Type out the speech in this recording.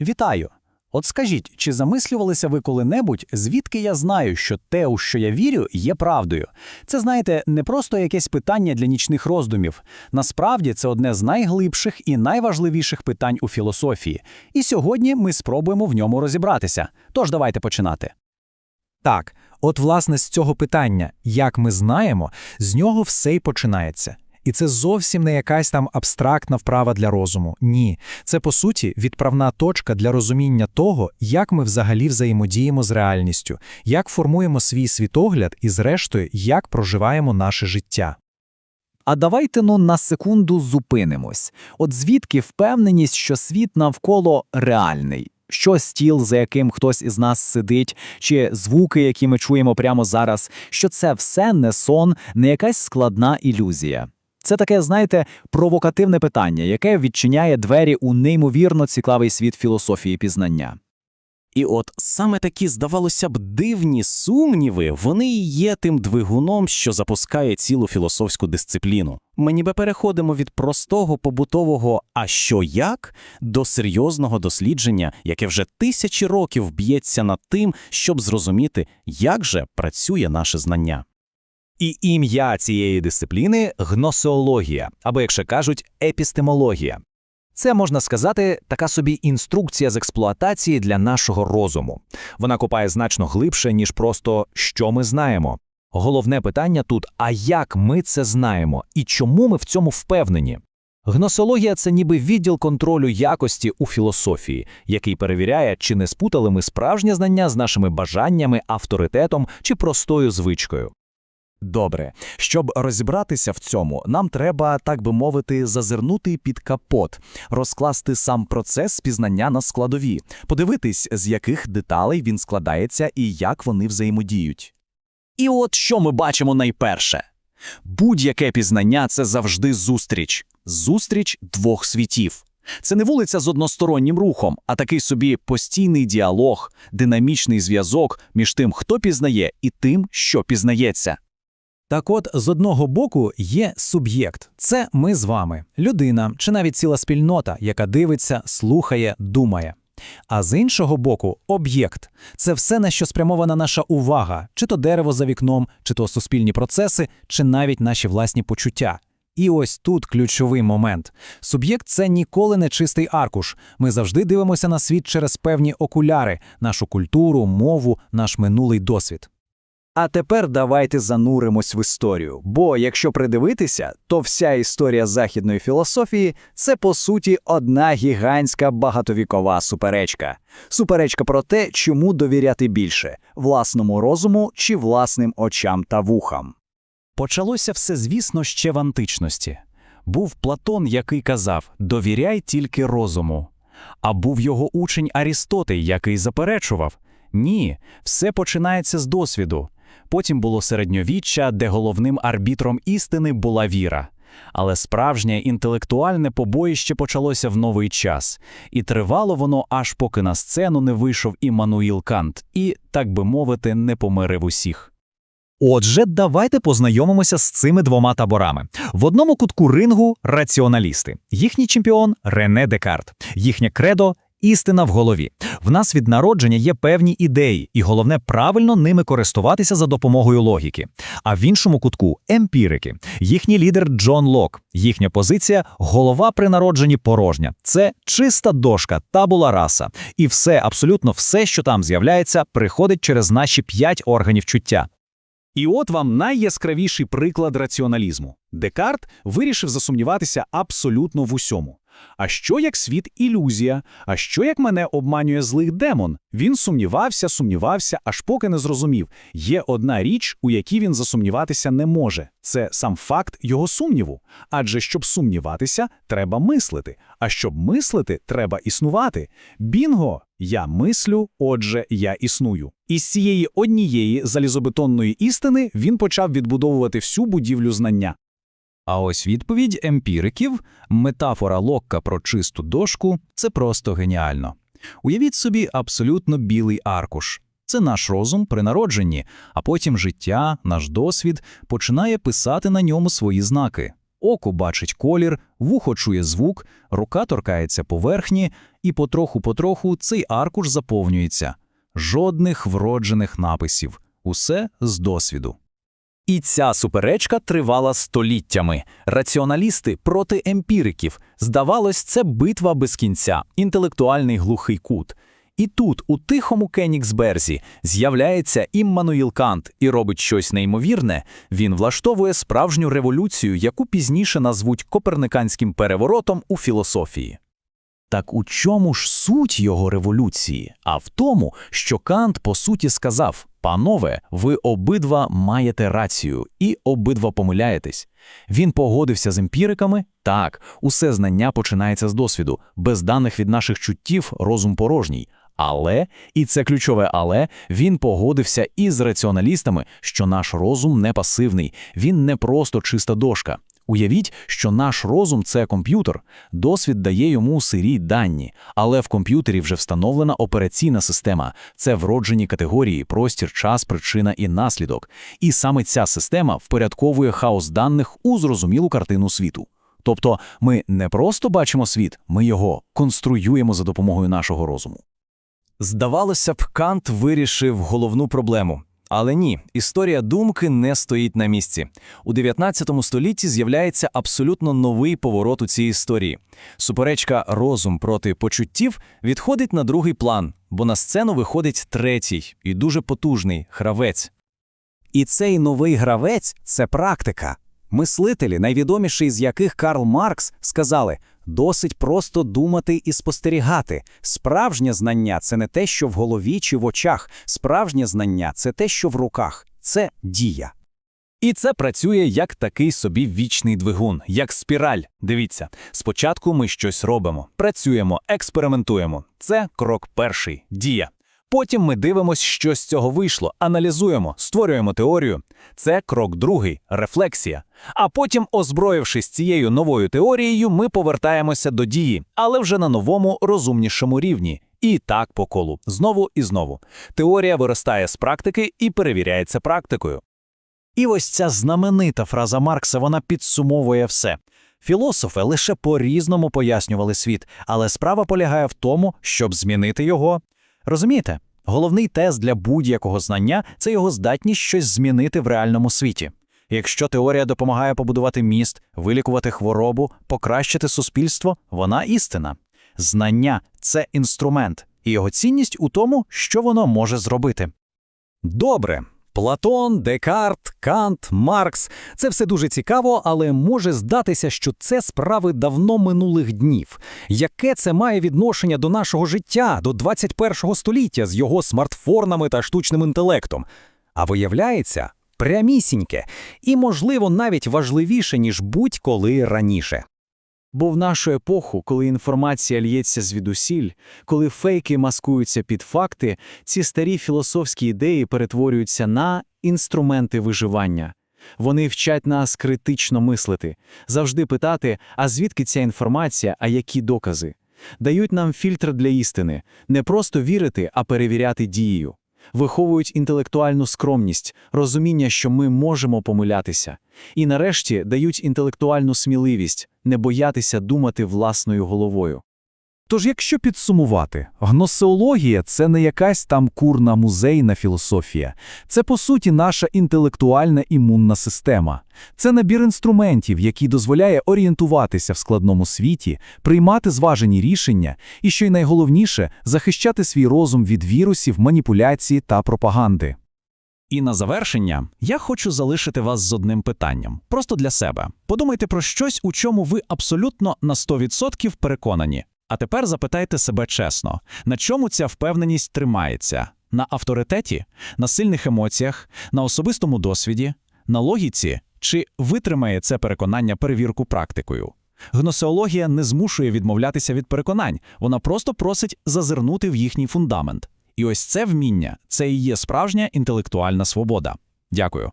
Вітаю! От скажіть, чи замислювалися ви коли-небудь, звідки я знаю, що те, у що я вірю, є правдою? Це, знаєте, не просто якесь питання для нічних роздумів. Насправді це одне з найглибших і найважливіших питань у філософії. І сьогодні ми спробуємо в ньому розібратися. Тож давайте починати. Так, от власне з цього питання, як ми знаємо, з нього все й починається. І це зовсім не якась там абстрактна вправа для розуму. Ні, це по суті відправна точка для розуміння того, як ми взагалі взаємодіємо з реальністю, як формуємо свій світогляд і, зрештою, як проживаємо наше життя. А давайте ну на секунду зупинимось. От звідки впевненість, що світ навколо реальний? Що стіл, за яким хтось із нас сидить, чи звуки, які ми чуємо прямо зараз, що це все не сон, не якась складна ілюзія. Це таке, знаєте, провокативне питання, яке відчиняє двері у неймовірно цікавий світ філософії пізнання. І от саме такі, здавалося б, дивні сумніви, вони і є тим двигуном, що запускає цілу філософську дисципліну. Ми ніби переходимо від простого побутового «а що як» до серйозного дослідження, яке вже тисячі років б'ється над тим, щоб зрозуміти, як же працює наше знання. І ім'я цієї дисципліни гносеологія, або, як ще кажуть, епістемологія. Це можна сказати така собі інструкція з експлуатації для нашого розуму. Вона копає значно глибше, ніж просто що ми знаємо. Головне питання тут: а як ми це знаємо і чому ми в цьому впевнені? Гносеологія це ніби відділ контролю якості у філософії, який перевіряє, чи не спутали ми справжнє знання з нашими бажаннями, авторитетом чи простою звичкою. Добре, щоб розібратися в цьому, нам треба, так би мовити, зазирнути під капот, розкласти сам процес пізнання на складові, подивитись, з яких деталей він складається і як вони взаємодіють. І от що ми бачимо найперше. Будь-яке пізнання це завжди зустріч. Зустріч двох світів. Це не вулиця з одностороннім рухом, а такий собі постійний діалог, динамічний зв'язок між тим, хто пізнає, і тим, що пізнається. Так от, з одного боку є суб'єкт це ми з вами, людина чи навіть ціла спільнота, яка дивиться, слухає, думає. А з іншого боку, об'єкт це все, на що спрямована наша увага, чи то дерево за вікном, чи то суспільні процеси, чи навіть наші власні почуття. І ось тут ключовий момент. Суб'єкт це ніколи не чистий аркуш. Ми завжди дивимося на світ через певні окуляри, нашу культуру, мову, наш минулий досвід. А тепер давайте зануримось в історію. Бо якщо придивитися, то вся історія західної філософії це по суті одна гігантська багатовікова суперечка. Суперечка про те, чому довіряти більше власному розуму чи власним очам та вухам. Почалося все, звісно, ще в античності. Був Платон, який казав довіряй тільки розуму. А був його учень Арістотей, який заперечував ні, все починається з досвіду. Потім було середньовіччя, де головним арбітром істини була віра. Але справжнє інтелектуальне побоїще почалося в новий час, і тривало воно аж поки на сцену не вийшов Іммануїл Кант і, так би мовити, не помирив усіх. Отже, давайте познайомимося з цими двома таборами. В одному кутку рингу раціоналісти, їхній чемпіон Рене Декарт, їхнє кредо істина в голові. В нас від народження є певні ідеї, і головне правильно ними користуватися за допомогою логіки. А в іншому кутку емпірики, їхній лідер Джон Лок, їхня позиція голова при народженні порожня. Це чиста дошка, табула раса. І все, абсолютно все, що там з'являється, приходить через наші п'ять органів чуття. І от вам найяскравіший приклад раціоналізму. Декарт вирішив засумніватися абсолютно в усьому. А що як світ ілюзія? А що як мене обманює злий демон? Він сумнівався, сумнівався, аж поки не зрозумів. Є одна річ, у якій він засумніватися не може. Це сам факт його сумніву. Адже щоб сумніватися, треба мислити. А щоб мислити, треба існувати. Бінго! Я мислю, отже, я існую. І з цієї однієї залізобетонної істини він почав відбудовувати всю будівлю знання. А ось відповідь емпіриків, метафора Локка про чисту дошку це просто геніально. Уявіть собі абсолютно білий аркуш. Це наш розум при народженні, а потім життя, наш досвід починає писати на ньому свої знаки. Око бачить колір, вухо чує звук, рука торкається поверхні, і потроху-потроху цей аркуш заповнюється. Жодних вроджених написів. Усе з досвіду. І ця суперечка тривала століттями. Раціоналісти проти емпіриків. Здавалось, це битва без кінця, інтелектуальний глухий кут. І тут, у тихому Кенігсберзі, з'являється Іммануїл Кант і робить щось неймовірне. Він влаштовує справжню революцію, яку пізніше назвуть коперниканським переворотом у філософії. Так у чому ж суть його революції? А в тому, що Кант по суті сказав: панове, ви обидва маєте рацію і обидва помиляєтесь. Він погодився з емпіриками. Так, усе знання починається з досвіду, без даних від наших чуттів розум порожній. Але, і це ключове але, він погодився із раціоналістами, що наш розум не пасивний, він не просто чиста дошка. Уявіть, що наш розум це комп'ютер, досвід дає йому сирі дані, але в комп'ютері вже встановлена операційна система, це вроджені категорії, простір, час, причина і наслідок. І саме ця система впорядковує хаос даних у зрозумілу картину світу. Тобто ми не просто бачимо світ, ми його конструюємо за допомогою нашого розуму. Здавалося б, Кант вирішив головну проблему. Але ні, історія думки не стоїть на місці. У 19 столітті з'являється абсолютно новий поворот у цій історії. Суперечка розум проти почуттів відходить на другий план, бо на сцену виходить третій і дуже потужний гравець. І цей новий гравець це практика. Мислителі, найвідоміші з яких Карл Маркс, сказали: досить просто думати і спостерігати. Справжнє знання це не те, що в голові чи в очах. Справжнє знання це те, що в руках. Це дія. І це працює як такий собі вічний двигун, як спіраль. Дивіться, спочатку ми щось робимо, працюємо, експериментуємо. Це крок перший дія. Потім ми дивимося, що з цього вийшло, аналізуємо, створюємо теорію. Це крок другий рефлексія. А потім, озброївшись цією новою теорією, ми повертаємося до дії, але вже на новому розумнішому рівні. І так по колу, знову і знову. Теорія виростає з практики і перевіряється практикою. І ось ця знаменита фраза Маркса вона підсумовує все. Філософи лише по-різному пояснювали світ, але справа полягає в тому, щоб змінити його. Розумієте? Головний тест для будь-якого знання це його здатність щось змінити в реальному світі. Якщо теорія допомагає побудувати міст, вилікувати хворобу, покращити суспільство, вона істина. Знання це інструмент, і його цінність у тому, що воно може зробити. Добре. Платон, Декарт, Кант, Маркс це все дуже цікаво, але може здатися, що це справи давно минулих днів. Яке це має відношення до нашого життя, до 21 століття з його смартфонами та штучним інтелектом? А виявляється, прямісіньке і, можливо, навіть важливіше, ніж будь-коли раніше. Бо в нашу епоху, коли інформація лється звідусіль, коли фейки маскуються під факти, ці старі філософські ідеї перетворюються на інструменти виживання. Вони вчать нас критично мислити, завжди питати, а звідки ця інформація, а які докази. Дають нам фільтр для істини, не просто вірити, а перевіряти дією. Виховують інтелектуальну скромність, розуміння, що ми можемо помилятися. І нарешті дають інтелектуальну сміливість не боятися думати власною головою. Тож, якщо підсумувати, гносеологія – це не якась там курна музейна філософія. Це, по суті, наша інтелектуальна імунна система. Це набір інструментів, який дозволяє орієнтуватися в складному світі, приймати зважені рішення і, що й найголовніше, захищати свій розум від вірусів, маніпуляцій та пропаганди. І на завершення я хочу залишити вас з одним питанням, просто для себе. Подумайте про щось, у чому ви абсолютно на 100% переконані. А тепер запитайте себе чесно, на чому ця впевненість тримається? На авторитеті, на сильних емоціях, на особистому досвіді, на логіці чи витримає це переконання перевірку практикою? Гносеологія не змушує відмовлятися від переконань, вона просто просить зазирнути в їхній фундамент. І ось це вміння це і є справжня інтелектуальна свобода. Дякую.